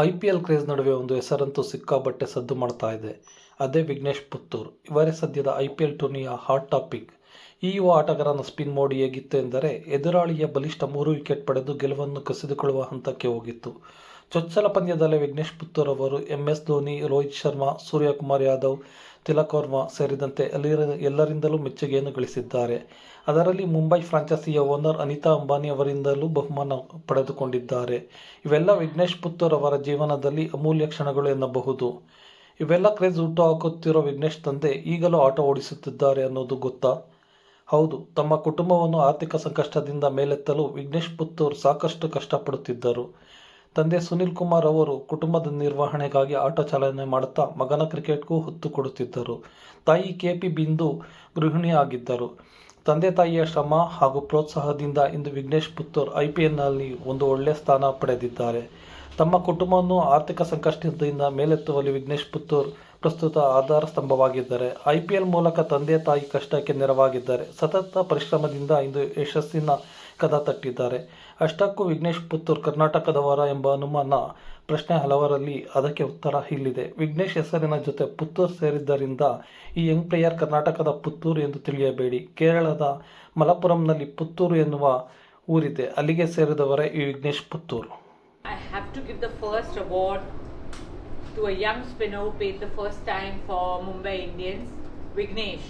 I P L craze ನಡುವೆ ಒಂದು ಹೆಸರಂತೂ ಸಿಕ್ಕಾಬಟ್ಟೆ ಸದ್ದು ಮಾಡ್ತಾ ಇದೆ. ಅದೇ ವಿಘ್ನೇಶ್ ಪುತ್ತೂರ್. ಇವರೇ ಸದ್ಯದ ಐ ಪಿ ಎಲ್ ಟೂರ್ನಿಯ ಹಾಟ್ ಟಾಪಿಕ್ ಈ ಯುವ ಆಟಗಾರನ ಸ್ಪಿನ್ ಮೋಡಿ ಹೇಗಿತ್ತು ಎಂದರೆ, ಎದುರಾಳಿಯ ಬಲಿಷ್ಠ ಮೂರು ವಿಕೆಟ್ ಪಡೆದು ಗೆಲುವನ್ನು ಕಸಿದುಕೊಳ್ಳುವ ಹಂತಕ್ಕೆ ಹೋಗಿತ್ತು. ಚೊಚ್ಚಲ ಪಂದ್ಯದಲ್ಲಿ ವಿಘ್ನೇಶ್ ಪುತ್ತೂರ್ ಅವರು ಎಂ ಎಸ್ ಧೋನಿ, ರೋಹಿತ್ ಶರ್ಮಾ, ಸೂರ್ಯಕುಮಾರ್ ಯಾದವ್, ತಿಲಕ್ ವರ್ಮಾ ಸೇರಿದಂತೆ ಎಲ್ಲರ, ಎಲ್ಲರಿಂದಲೂ ಮೆಚ್ಚುಗೆಯನ್ನು ಗಳಿಸಿದ್ದಾರೆ. ಅದರಲ್ಲಿ ಮುಂಬೈ ಫ್ರಾಂಚೈಸಿಯ ಓನರ್ ಅನಿತಾ ಅಂಬಾನಿ ಅವರಿಂದಲೂ ಬಹುಮಾನ ಪಡೆದುಕೊಂಡಿದ್ದಾರೆ. ಇವೆಲ್ಲ ವಿಘ್ನೇಶ್ ಪುತ್ತೂರ್ ಅವರ ಜೀವನದಲ್ಲಿ ಅಮೂಲ್ಯ ಕ್ಷಣಗಳು ಎನ್ನಬಹುದು. ಇವೆಲ್ಲ ಕ್ರೇಜ್ ಹುಟ್ಟು ಹಾಕುತ್ತಿರೋ ವಿಘ್ನೇಶ್ ತಂದೆ ಈಗಲೂ ಆಟ ಓಡಿಸುತ್ತಿದ್ದಾರೆ ಅನ್ನೋದು ಗೊತ್ತಾ? ಹೌದು, ತಮ್ಮ ಕುಟುಂಬವನ್ನು ಆರ್ಥಿಕ ಸಂಕಷ್ಟದಿಂದ ಮೇಲೆತ್ತಲು ವಿಘ್ನೇಶ್ ಪುತ್ತೂರ್ ಸಾಕಷ್ಟು ಕಷ್ಟಪಡುತ್ತಿದ್ದರು. ತಂದೆ ಸುನಿಲ್ ಕುಮಾರ್ ಅವರು ಕುಟುಂಬದ ನಿರ್ವಹಣೆಗಾಗಿ ಆಟೋ ಚಾಲನೆ ಮಾಡುತ್ತಾ ಮಗನ ಕ್ರಿಕೆಟ್ಗೂ ಹೊತ್ತು ಕೊಡುತ್ತಿದ್ದರು. ತಾಯಿ ಕೆ ಪಿ ಬಿಂದು ಗೃಹಿಣಿಯಾಗಿದ್ದರು. ತಂದೆ ತಾಯಿಯ ಶ್ರಮ ಹಾಗೂ ಪ್ರೋತ್ಸಾಹದಿಂದ ಇಂದು ವಿಘ್ನೇಶ್ ಪುತ್ತೂರ್ ಐ ಪಿ ಎಲ್ನಲ್ಲಿ ಒಂದು ಒಳ್ಳೆಯ ಸ್ಥಾನ ಪಡೆದಿದ್ದಾರೆ. ತಮ್ಮ ಕುಟುಂಬವನ್ನು ಆರ್ಥಿಕ ಸಂಕಷ್ಟದಿಂದ ಮೇಲೆತ್ತುವಲ್ಲಿ ವಿಘ್ನೇಶ್ ಪುತ್ತೂರ್ ಪ್ರಸ್ತುತ ಆಧಾರ ಸ್ತಂಭವಾಗಿದ್ದಾರೆ, ಐ ಪಿ ಎಲ್ ಮೂಲಕ ತಂದೆ ತಾಯಿ ಕಷ್ಟಕ್ಕೆ ನೆರವಾಗಿದ್ದಾರೆ ಸತತ ಪರಿಶ್ರಮದಿಂದ ಇಂದು ಯಶಸ್ಸಿನ ಕದ ತಟ್ಟಿದ್ದಾರೆ. ಅಷ್ಟಕ್ಕೂ ವಿಘ್ನೇಶ್ ಪುತ್ತೂರ್ ಕರ್ನಾಟಕದವರ ಎಂಬ ಅನುಮಾನ ಪ್ರಶ್ನೆ ಹಲವರಲ್ಲಿ ಅದಕ್ಕೆ ಉತ್ತರ ಇಲ್ಲಿದೆ. ವಿಘ್ನೇಶ್ ಹೆಸರಿನ ಜೊತೆ ಪುತ್ತೂರ್ ಸೇರಿದ್ದರಿಂದ ಈ ಯಂಗ್ ಪ್ಲೇಯರ್ ಕರ್ನಾಟಕದ ಪುತ್ತೂರು ಎಂದು ತಿಳಿಯಬೇಡಿ. ಕೇರಳದ ಮಲಪುರಂನಲ್ಲಿ ಪುತ್ತೂರು ಎನ್ನುವ ಊರಿದೆ. ಅಲ್ಲಿಗೆ ಸೇರಿದವರೇ ಈ Vignesh Puttur. to a young spinner who paid the first time for Mumbai Indians, Vignesh.